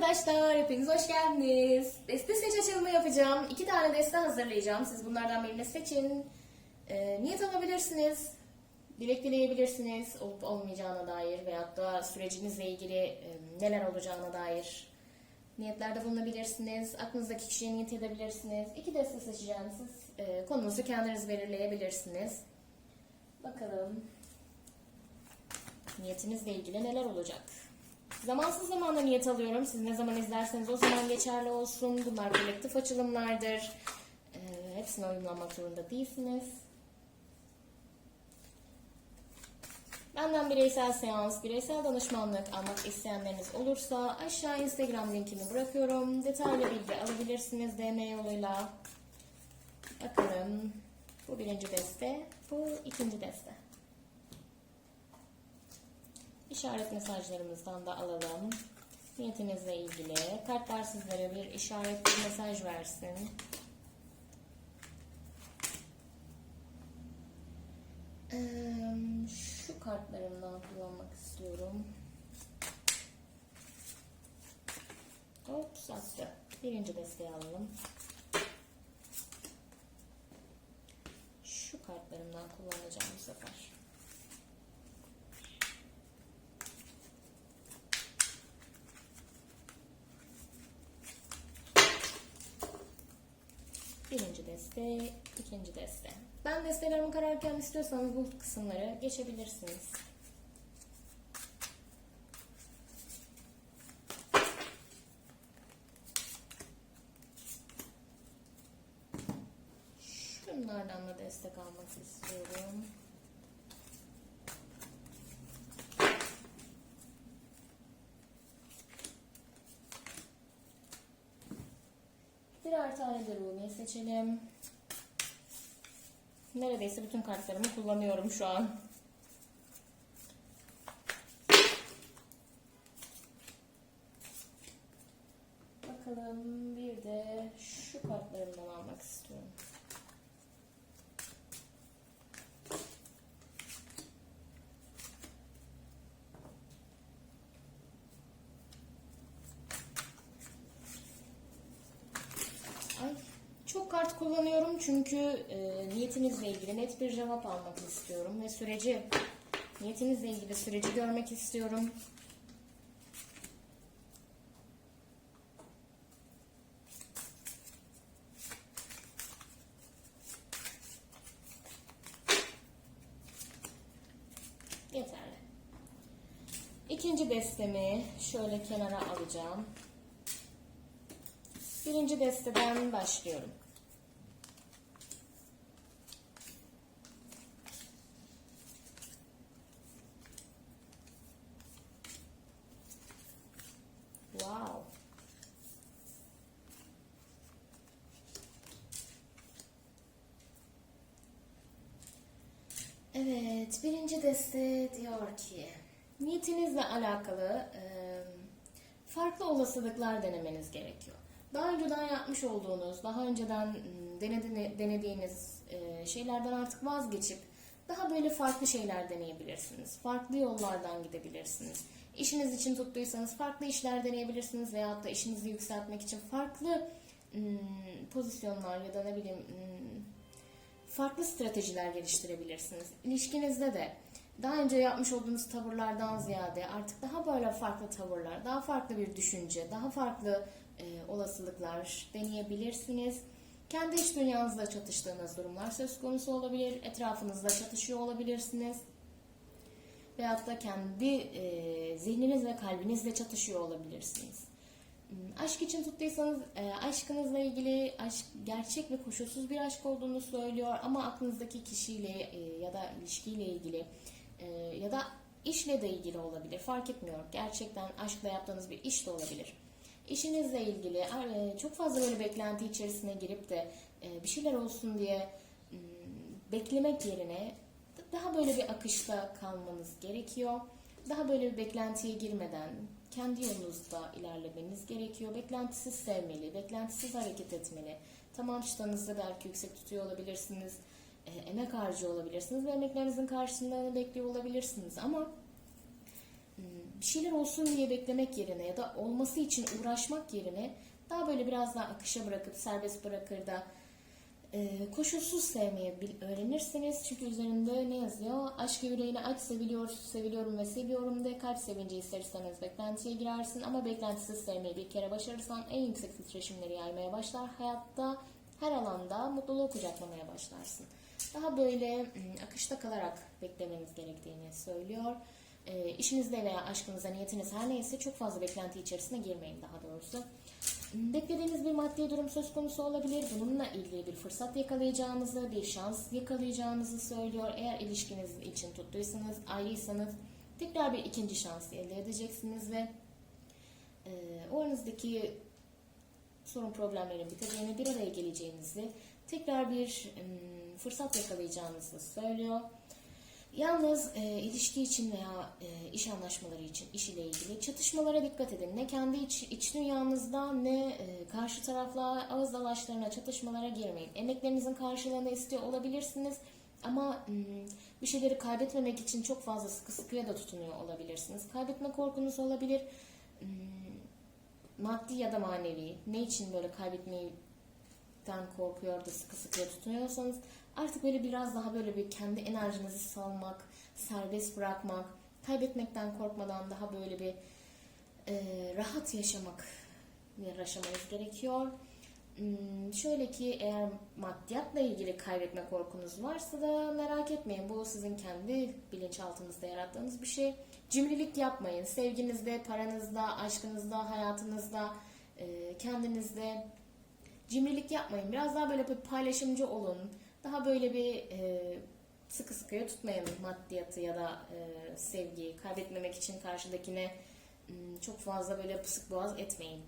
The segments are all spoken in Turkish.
arkadaşlar, hepiniz hoş geldiniz. Deste seç açılımı yapacağım. İki tane deste hazırlayacağım. Siz bunlardan birini seçin. Ee, niyet alabilirsiniz. Dilek dileyebilirsiniz olup olmayacağına dair veyahut da sürecinizle ilgili e, neler olacağına dair niyetlerde bulunabilirsiniz. Aklınızdaki kişiye niyet edebilirsiniz. İki deste seçeceğim. Siz e, konunuzu kendiniz belirleyebilirsiniz. Bakalım niyetinizle ilgili neler olacak? Zamansız zamanda niyet alıyorum. Siz ne zaman izlerseniz o zaman geçerli olsun. Bunlar kolektif açılımlardır. Ee, hepsine uyumlanmak zorunda değilsiniz. Benden bireysel seans, bireysel danışmanlık almak isteyenleriniz olursa aşağı Instagram linkini bırakıyorum. Detaylı bilgi alabilirsiniz DM yoluyla. Bakalım. Bu birinci deste, bu ikinci deste. İşaret mesajlarımızdan da alalım. Niyetinizle ilgili kartlar sizlere bir işaret, bir mesaj versin. Şu kartlarımdan kullanmak istiyorum. Hop sattı. Birinci desteği alalım. Şu kartlarımdan kullanacağım bu sefer. Birinci deste, ikinci deste. Ben destelerimi kararken istiyorsanız bu kısımları geçebilirsiniz. Şunlardan da destek almak istiyorum. Birer tane de Rumi'yi seçelim. Neredeyse bütün kartlarımı kullanıyorum şu an. Bakalım bir de şu kartlarımdan almak istiyorum. Ay, kart kullanıyorum çünkü e, niyetinizle ilgili net bir cevap almak istiyorum ve süreci niyetinizle ilgili süreci görmek istiyorum. Yeterli. İkinci destemi şöyle kenara alacağım. Birinci desteden başlıyorum. Wow. Evet, birinci deste diyor ki niyetinizle alakalı e, farklı olasılıklar denemeniz gerekiyor. Daha önceden yapmış olduğunuz, daha önceden denedi- denediğiniz e, şeylerden artık vazgeçip daha böyle farklı şeyler deneyebilirsiniz. Farklı yollardan gidebilirsiniz. İşiniz için tuttuysanız farklı işler deneyebilirsiniz veyahut da işinizi yükseltmek için farklı m, pozisyonlar ya da ne bileyim m, farklı stratejiler geliştirebilirsiniz. İlişkinizde de daha önce yapmış olduğunuz tavırlardan ziyade artık daha böyle farklı tavırlar, daha farklı bir düşünce, daha farklı e, olasılıklar deneyebilirsiniz. Kendi iç dünyanızla çatıştığınız durumlar söz konusu olabilir. Etrafınızla çatışıyor olabilirsiniz. Veyahut da kendi e, zihniniz kalbinizle çatışıyor olabilirsiniz. Hmm, Aşk için tuttuysanız e, aşkınızla ilgili aşk gerçek ve koşulsuz bir aşk olduğunu söylüyor ama aklınızdaki kişiyle e, ya da ilişkiyle ilgili e, ya da işle de ilgili olabilir fark etmiyor. Gerçekten aşkla yaptığınız bir iş de olabilir. İşinizle ilgili e, çok fazla böyle beklenti içerisine girip de e, bir şeyler olsun diye hmm, beklemek yerine daha böyle bir akışta kalmanız gerekiyor. Daha böyle bir beklentiye girmeden kendi yolunuzda ilerlemeniz gerekiyor. Beklentisiz sevmeli, beklentisiz hareket etmeli. Tamam çıtanızda belki yüksek tutuyor olabilirsiniz. E, emek harcıyor olabilirsiniz ve emeklerinizin karşılığını bekliyor olabilirsiniz ama hmm, bir şeyler olsun diye beklemek yerine ya da olması için uğraşmak yerine daha böyle biraz daha akışa bırakıp serbest bırakır da e, koşulsuz sevmeyi öğrenirsiniz. Çünkü üzerinde ne yazıyor? Aşk yüreğini aç, seviliyor, seviliyorum ve seviyorum de kalp sevinci ister beklentiye girersin. Ama beklentisiz sevmeyi bir kere başarırsan en yüksek titreşimleri yaymaya başlar. Hayatta her alanda mutluluğu kucaklamaya başlarsın. Daha böyle ım, akışta kalarak beklemeniz gerektiğini söylüyor. E, işinizde veya aşkınıza niyetiniz her neyse çok fazla beklenti içerisine girmeyin daha doğrusu. Beklediğiniz bir maddi durum söz konusu olabilir. Bununla ilgili bir fırsat yakalayacağınızı, bir şans yakalayacağınızı söylüyor. Eğer ilişkiniz için tuttuysanız, ayrıysanız tekrar bir ikinci şans elde edeceksiniz ve e, o sorun problemlerin biteceğini, bir araya geleceğinizi, tekrar bir fırsat yakalayacağınızı söylüyor. Yalnız e, ilişki için veya e, iş anlaşmaları için, iş ile ilgili çatışmalara dikkat edin. Ne kendi iç, iç dünyanızda ne e, karşı tarafla ağız dalaşlarına, çatışmalara girmeyin. Emeklerinizin karşılığını istiyor olabilirsiniz ama mm, bir şeyleri kaybetmemek için çok fazla sıkı sıkıya da tutunuyor olabilirsiniz. Kaybetme korkunuz olabilir. Mm, maddi ya da manevi. Ne için böyle kaybetmeyi korkuyor da sıkı sıkıya tutunuyorsanız artık böyle biraz daha böyle bir kendi enerjinizi salmak, serbest bırakmak, kaybetmekten korkmadan daha böyle bir e, rahat yaşamak yaşamanız gerekiyor. Hmm, şöyle ki eğer maddiyatla ilgili kaybetme korkunuz varsa da merak etmeyin. Bu sizin kendi bilinçaltınızda yarattığınız bir şey. Cimrilik yapmayın. Sevginizde, paranızda, aşkınızda, hayatınızda, e, kendinizde cimrilik yapmayın. Biraz daha böyle bir paylaşımcı olun. Daha böyle bir e, sıkı sıkıya tutmayın maddiyatı ya da e, sevgiyi. Kaybetmemek için karşıdakine çok fazla böyle pısık boğaz etmeyin.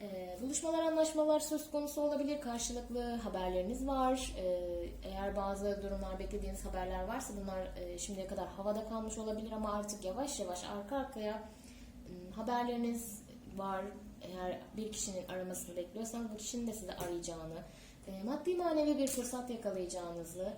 E, buluşmalar, anlaşmalar söz konusu olabilir. Karşılıklı haberleriniz var. E, eğer bazı durumlar beklediğiniz haberler varsa bunlar e, şimdiye kadar havada kalmış olabilir ama artık yavaş yavaş arka arkaya m, haberleriniz var. Eğer bir kişinin aramasını bekliyorsanız bu kişinin de sizi arayacağını, e, maddi manevi bir fırsat yakalayacağınızı,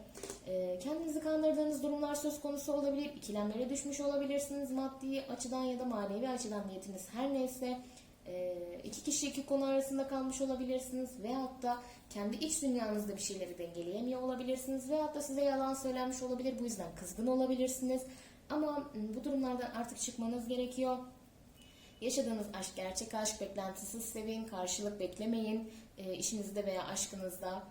e, kendinizi kandırdığınız durumlar söz konusu olabilir, ikilemlere düşmüş olabilirsiniz maddi açıdan ya da manevi açıdan niyetiniz her neyse. E, iki kişi iki konu arasında kalmış olabilirsiniz veyahut da kendi iç dünyanızda bir şeyleri dengeleyemiyor olabilirsiniz veyahut da size yalan söylenmiş olabilir bu yüzden kızgın olabilirsiniz. Ama m, bu durumlardan artık çıkmanız gerekiyor. Yaşadığınız aşk gerçek aşk, beklentisiz sevin, karşılık beklemeyin e, işinizde veya aşkınızda.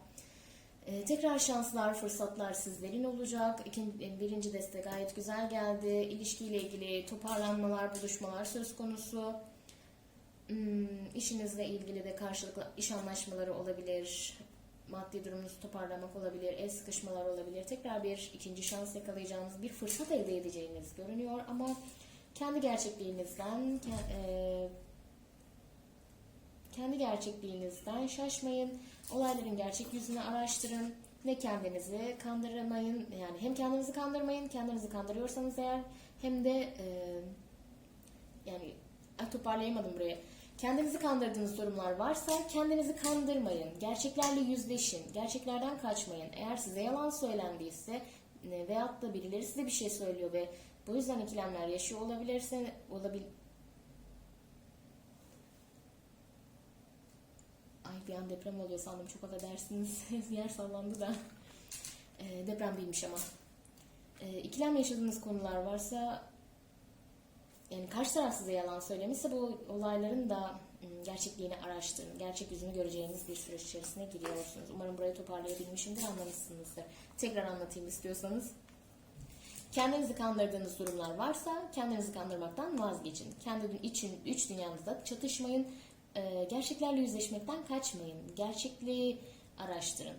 E, tekrar şanslar, fırsatlar sizlerin olacak. İkinci, birinci deste gayet güzel geldi. İlişkiyle ilgili toparlanmalar, buluşmalar söz konusu. Hmm, işinizle ilgili de karşılıklı iş anlaşmaları olabilir. Maddi durumunuzu toparlamak olabilir, el sıkışmalar olabilir. Tekrar bir ikinci şans yakalayacağınız bir fırsat elde edeceğiniz görünüyor ama kendi gerçekliğinizden e, kendi gerçekliğinizden şaşmayın. Olayların gerçek yüzünü araştırın. Ne kendinizi kandırmayın. Yani hem kendinizi kandırmayın, kendinizi kandırıyorsanız eğer hem de e, yani ay toparlayamadım burayı. Kendinizi kandırdığınız durumlar varsa kendinizi kandırmayın. Gerçeklerle yüzleşin. Gerçeklerden kaçmayın. Eğer size yalan söylendiyse e, veyahut da birileri size bir şey söylüyor ve bu yüzden ikilemler yaşıyor olabilirse olabil Ay bir an deprem oluyor sandım çok affedersiniz. Yer sallandı da. E, deprem değilmiş ama. E, ikilem yaşadığınız konular varsa yani karşı taraf size yalan söylemişse bu olayların da ım, gerçekliğini araştırın. Gerçek yüzünü göreceğiniz bir süreç içerisine giriyorsunuz. Umarım burayı toparlayabilmişimdir, anlamışsınızdır. Tekrar anlatayım istiyorsanız. Kendinizi kandırdığınız durumlar varsa kendinizi kandırmaktan vazgeçin. Kendi için üç dünyanızda çatışmayın. Ee, gerçeklerle yüzleşmekten kaçmayın. Gerçekliği araştırın.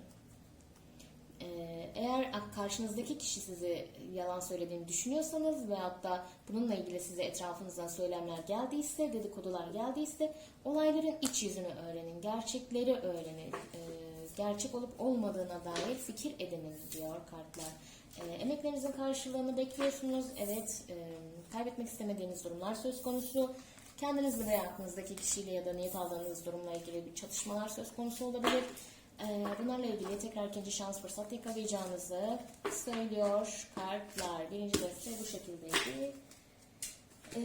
Ee, eğer karşınızdaki kişi size yalan söylediğini düşünüyorsanız veyahut da bununla ilgili size etrafınızdan söylemler geldiyse, dedikodular geldiyse olayların iç yüzünü öğrenin, gerçekleri öğrenin. Ee, gerçek olup olmadığına dair fikir edinin diyor kartlar. Ee, emeklerinizin karşılığını bekliyorsunuz. Evet, e, kaybetmek istemediğiniz durumlar söz konusu. Kendinizle veya aklınızdaki kişiyle ya da niyet aldığınız durumla ilgili bir çatışmalar söz konusu olabilir. Ee, bunlarla ilgili tekrar ikinci şans fırsat yakalayacağınızı söylüyor kartlar. Birinci deste bu şekildeydi. Ee,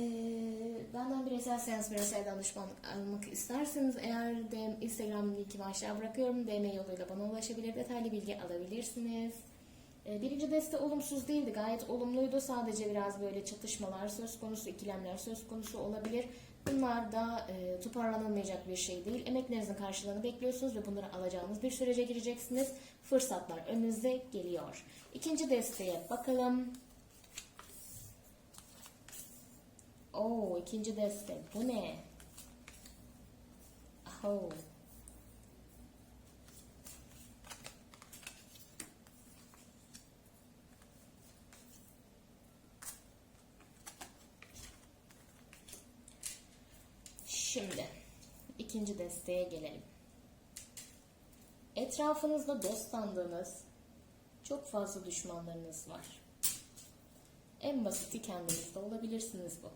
benden bireysel seans bireysel danışmanlık almak isterseniz eğer de Instagram linkimi aşağı bırakıyorum. DM yoluyla bana ulaşabilir, detaylı bilgi alabilirsiniz. Ee, birinci deste olumsuz değildi, gayet olumluydu. Sadece biraz böyle çatışmalar söz konusu, ikilemler söz konusu olabilir. Bunlar da e, toparlanılmayacak bir şey değil. Emeklerinizin karşılığını bekliyorsunuz ve bunları alacağınız bir sürece gireceksiniz. Fırsatlar önünüze geliyor. İkinci desteğe bakalım. Oo, ikinci deste. Bu ne? Oh. İkinci desteğe gelelim. Etrafınızda dost sandığınız çok fazla düşmanlarınız var. En basiti kendinizde olabilirsiniz bu.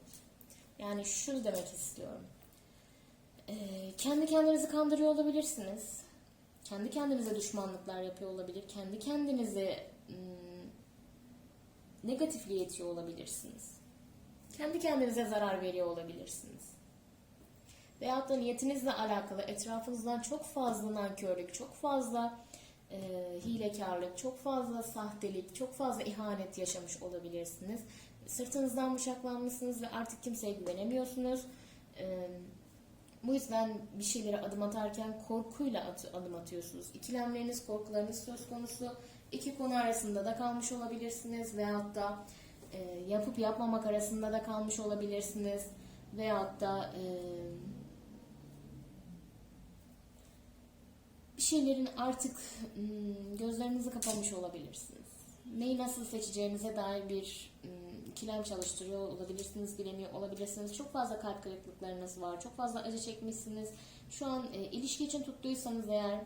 Yani şunu demek istiyorum. Ee, kendi kendinizi kandırıyor olabilirsiniz. Kendi kendinize düşmanlıklar yapıyor olabilir. Kendi kendinize ım, negatifliğe itiyor olabilirsiniz. Kendi kendinize zarar veriyor olabilirsiniz. Veyahut da niyetinizle alakalı etrafınızdan çok fazla nankörlük, çok fazla e, hilekarlık, çok fazla sahtelik, çok fazla ihanet yaşamış olabilirsiniz. Sırtınızdan bıçaklanmışsınız ve artık kimseye güvenemiyorsunuz. E, bu yüzden bir şeylere adım atarken korkuyla at- adım atıyorsunuz. İkilemleriniz, korkularınız söz konusu. İki konu arasında da kalmış olabilirsiniz veyahut da e, yapıp yapmamak arasında da kalmış olabilirsiniz. Veyahut da e, şeylerin artık hmm, gözlerinizi kapamış olabilirsiniz. Neyi nasıl seçeceğinize dair bir hmm, ikilem çalıştırıyor olabilirsiniz, bilemiyor olabilirsiniz. Çok fazla kalp kırıklıklarınız var, çok fazla acı çekmişsiniz. Şu an e, ilişki için tuttuysanız eğer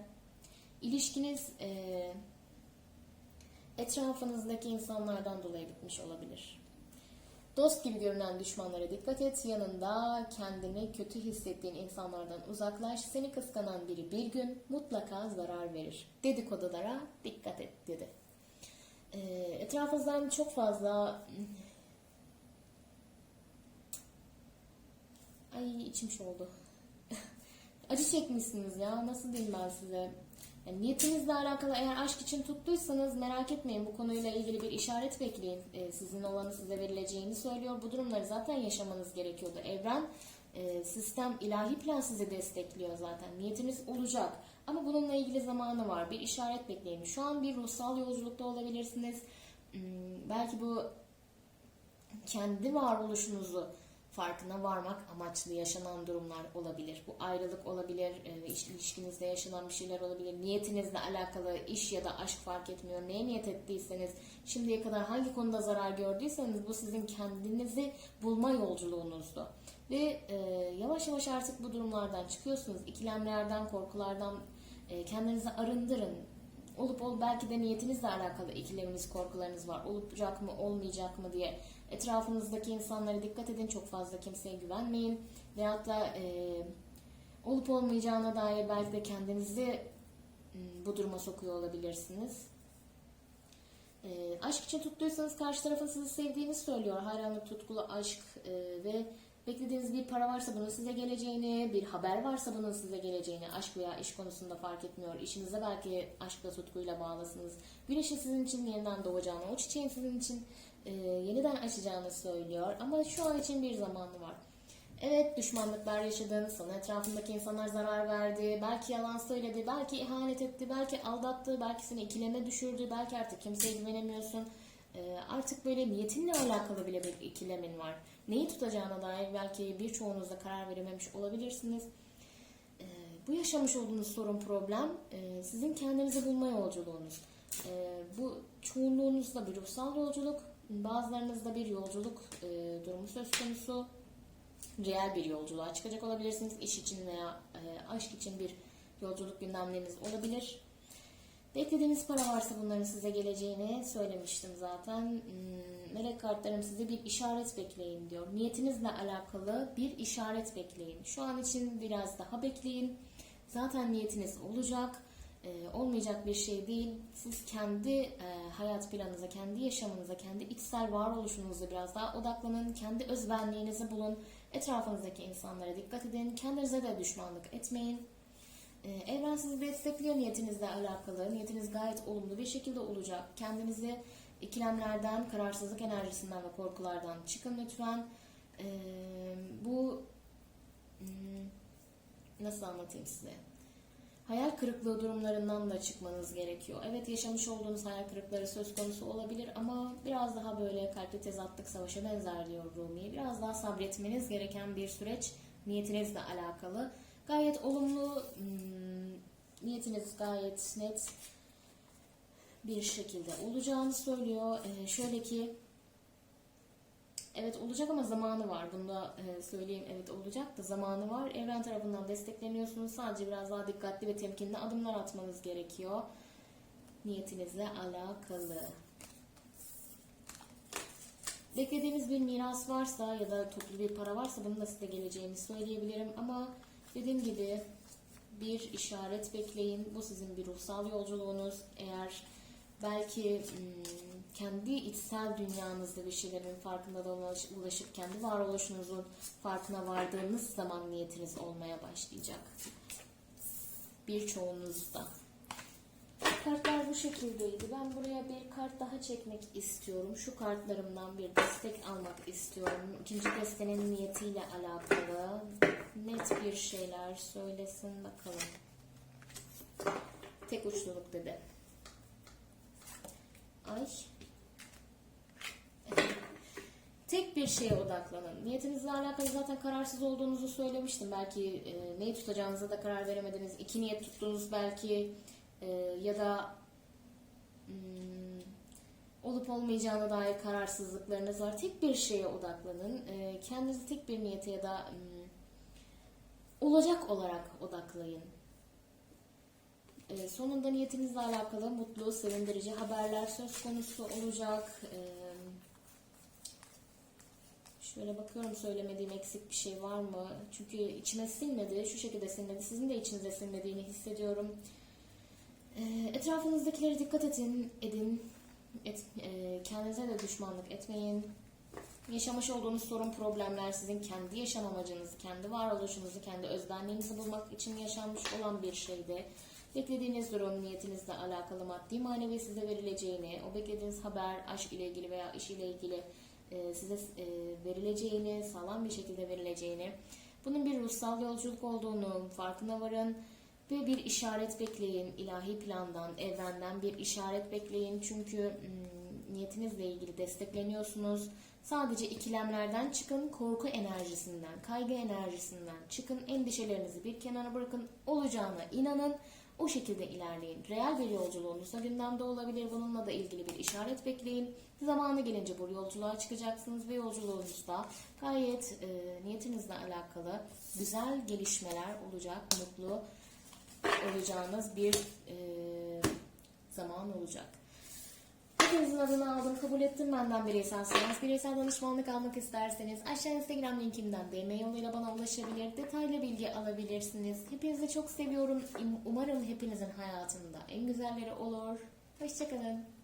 ilişkiniz e, etrafınızdaki insanlardan dolayı bitmiş olabilir. Dost gibi görünen düşmanlara dikkat et. Yanında kendini kötü hissettiğin insanlardan uzaklaş. Seni kıskanan biri bir gün mutlaka zarar verir. Dedikodulara dikkat et dedi. Ee, etrafınızdan çok fazla ay içim şey oldu. Acı çekmişsiniz ya. Nasıl diyeyim ben size? Yani niyetinizle alakalı eğer aşk için tuttuysanız merak etmeyin. Bu konuyla ilgili bir işaret bekleyin. Ee, sizin olanı size verileceğini söylüyor. Bu durumları zaten yaşamanız gerekiyordu. Evren, e, sistem, ilahi plan sizi destekliyor zaten. Niyetiniz olacak. Ama bununla ilgili zamanı var. Bir işaret bekleyin. Şu an bir ruhsal yolculukta olabilirsiniz. Hmm, belki bu kendi varoluşunuzu farkına varmak amaçlı yaşanan durumlar olabilir. Bu ayrılık olabilir, e, iş- ilişkinizde yaşanan bir şeyler olabilir. Niyetinizle alakalı iş ya da aşk fark etmiyor. Neye niyet ettiyseniz, şimdiye kadar hangi konuda zarar gördüyseniz bu sizin kendinizi bulma yolculuğunuzdu. Ve e, yavaş yavaş artık bu durumlardan çıkıyorsunuz. İkilemlerden, korkulardan e, kendinizi arındırın. Olup ol belki de niyetinizle alakalı ikileminiz, korkularınız var. Olacak mı, olmayacak mı diye etrafınızdaki insanlara dikkat edin. Çok fazla kimseye güvenmeyin. Veyahut da e, olup olmayacağına dair belki de kendinizi m, bu duruma sokuyor olabilirsiniz. E, aşk için tuttuysanız karşı tarafın sizi sevdiğini söylüyor. Hayranlık, tutkulu aşk e, ve beklediğiniz bir para varsa bunun size geleceğini, bir haber varsa bunun size geleceğini, aşk veya iş konusunda fark etmiyor. İşinize belki aşkla, tutkuyla bağlısınız. Güneşin sizin için yeniden doğacağını, o çiçeğin sizin için e, yeniden açacağını söylüyor. Ama şu an için bir zamanı var. Evet düşmanlıklar yaşadın, sana etrafındaki insanlar zarar verdi, belki yalan söyledi, belki ihanet etti, belki aldattı, belki seni ikileme düşürdü, belki artık kimseye güvenemiyorsun. Ee, artık böyle niyetinle alakalı bile bir ikilemin var. Neyi tutacağına dair belki birçoğunuzda karar verememiş olabilirsiniz. Ee, bu yaşamış olduğunuz sorun problem e, sizin kendinizi bulma yolculuğunuz. Ee, bu çoğunluğunuzda bir ruhsal yolculuk, bazılarınızda bir yolculuk e, durumu söz konusu reel bir yolculuğa çıkacak olabilirsiniz. İş için veya e, aşk için bir yolculuk gündemleriniz olabilir. Beklediğiniz para varsa bunların size geleceğini söylemiştim zaten. Hmm, Melek kartlarım size bir işaret bekleyin diyor. Niyetinizle alakalı bir işaret bekleyin. Şu an için biraz daha bekleyin. Zaten niyetiniz olacak. e, olmayacak bir şey değil. Siz kendi e, hayat planınıza, kendi yaşamınıza, kendi içsel varoluşunuza biraz daha odaklanın. Kendi özbenliğinizi bulun. Etrafınızdaki insanlara dikkat edin. Kendinize de düşmanlık etmeyin. Ee, Evren sizi destekliyor niyetinizle alakalı. Niyetiniz gayet olumlu bir şekilde olacak. Kendinizi ikilemlerden, kararsızlık enerjisinden ve korkulardan çıkın lütfen. Ee, bu hmm, nasıl anlatayım size? Hayal kırıklığı durumlarından da çıkmanız gerekiyor. Evet yaşamış olduğunuz hayal kırıkları söz konusu olabilir ama biraz daha böyle kalpli tezatlık savaşa benzer diyor Rumi. Biraz daha sabretmeniz gereken bir süreç niyetinizle alakalı. Gayet olumlu, hmm, niyetiniz gayet net bir şekilde olacağını söylüyor. Ee, şöyle ki, evet olacak ama zamanı var. Bunu da e, söyleyeyim. Evet olacak da zamanı var. Evren tarafından destekleniyorsunuz. Sadece biraz daha dikkatli ve temkinli adımlar atmanız gerekiyor. Niyetinizle alakalı. Beklediğiniz bir miras varsa ya da toplu bir para varsa bunun da size geleceğini söyleyebilirim. Ama dediğim gibi bir işaret bekleyin. Bu sizin bir ruhsal yolculuğunuz. Eğer belki hmm, kendi içsel dünyanızda bir şeylerin farkında da ulaş- ulaşıp kendi varoluşunuzun farkına vardığınız zaman niyetiniz olmaya başlayacak. Birçoğunuzda. Kartlar bu şekildeydi. Ben buraya bir kart daha çekmek istiyorum. Şu kartlarımdan bir destek almak istiyorum. İkinci destenin niyetiyle alakalı net bir şeyler söylesin bakalım. Tek uçluluk dedi. Ay. Tek bir şeye odaklanın. Niyetinizle alakalı zaten kararsız olduğunuzu söylemiştim. Belki e, neyi tutacağınıza da karar veremediniz. İki niyet tuttunuz belki e, ya da hmm, olup olmayacağına dair kararsızlıklarınız var. Tek bir şeye odaklanın. E, kendinizi tek bir niyete ya da hmm, olacak olarak odaklayın. E, sonunda niyetinizle alakalı mutlu, sevindirici haberler söz konusu olacak. E, şöyle bakıyorum söylemediğim eksik bir şey var mı? Çünkü içime sinmedi, şu şekilde sinmedi. Sizin de içinize sinmediğini hissediyorum. E, etrafınızdakilere dikkat edin, edin. Et, e, kendinize de düşmanlık etmeyin. Yaşamış olduğunuz sorun, problemler sizin kendi yaşam amacınızı, kendi varoluşunuzu, kendi özbenliğinizi bulmak için yaşanmış olan bir şeydi. Beklediğiniz durum niyetinizle alakalı maddi manevi size verileceğini, o beklediğiniz haber aşk ile ilgili veya iş ile ilgili e, size e, verileceğini, sağlam bir şekilde verileceğini, bunun bir ruhsal yolculuk olduğunu farkına varın ve bir işaret bekleyin ilahi plandan, evrenden bir işaret bekleyin çünkü hmm, niyetinizle ilgili destekleniyorsunuz. Sadece ikilemlerden çıkın, korku enerjisinden, kaygı enerjisinden çıkın, endişelerinizi bir kenara bırakın, olacağına inanın, o şekilde ilerleyin. Reel bir yolculuğunuz da gündemde olabilir, bununla da ilgili bir işaret bekleyin. Zamanı gelince bu yolculuğa çıkacaksınız ve yolculuğunuzda gayet e, niyetinizle alakalı güzel gelişmeler olacak, mutlu olacağınız bir e, zaman olacak. Hepinizin adını aldım, kabul ettim benden bireyselseniz. Bireysel danışmanlık almak isterseniz aşağı Instagram linkimden DM yoluyla bana ulaşabilir, detaylı bilgi alabilirsiniz. Hepinizi çok seviyorum. Umarım hepinizin hayatında en güzelleri olur. Hoşçakalın.